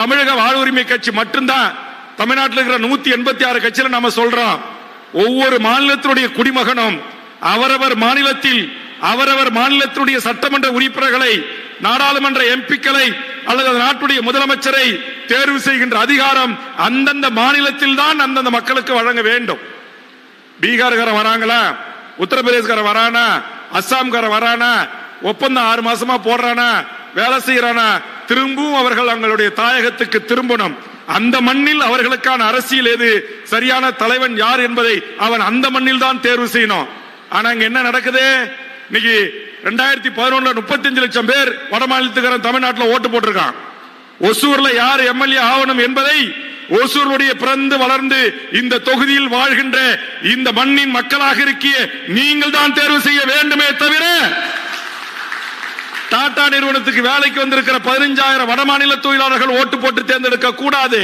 தமிழக வாழ்வுரிமை கட்சி மட்டும்தான் தமிழ்நாட்டில் இருக்கிற நூத்தி எண்பத்தி ஆறு கட்சியில நாம சொல்றோம். ஒவ்வொரு மாநிலத்தினுடைய குடிமகனும் அவரவர் மாநிலத்தில் அவரவர் மாநிலத்தினுடைய சட்டமன்ற உறுப்பினர்களை நாடாளுமன்ற எம்பிக்களை அல்லது நாட்டுடைய முதலமைச்சரை தேர்வு செய்கின்ற அதிகாரம் அந்தந்த மாநிலத்தில் தான் அந்தந்த மக்களுக்கு வழங்க வேண்டும். பீகார்காரன் வராங்களா? உத்தரப்பிரதேசக்காரன் வரானா? அஸ்ஸாம்காரன் வரானா? ஒப்பந்தம் ஆறு மாசமா போடுறானா? வேலை செய்யறானா? திரும்பவும் அவர்கள் அவங்களுடைய தாயகத்துக்கு திரும்பணும். அந்த மண்ணில் அவர்களுக்கான அரசியல் எது? சரியான தலைவன் யார் என்பதை அவன் அந்த மண்ணில் தான் தேர்வு செய்யணும். ஆனா இங்க என்ன நடக்குது? இன்னைக்கு ரெண்டாயிரத்தி பதினொன்னுல முப்பத்தஞ்சு லட்சம் பேர் வட மாநிலத்துக்காரன் தமிழ்நாட்டில் ஓட்டு போட்டிருக்கான். ஒசூர்ல யார் எம்எல்ஏ ஆகணும் என்பதை ஒசூருடைய பிறந்து வளர்ந்து இந்த தொகுதியில் வாழ்கின்ற இந்த மண்ணின் மக்களாக இருக்கிய நீங்கள் தான் தேர்வு செய்ய வேண்டுமே தவிர நிறுவனத்துக்கு வேலைக்கு வந்திருக்கிற பதினஞ்சாயிரம் வடமாநில தொழிலாளர்கள் ஓட்டு போட்டு தேர்ந்தெடுக்க கூடாது.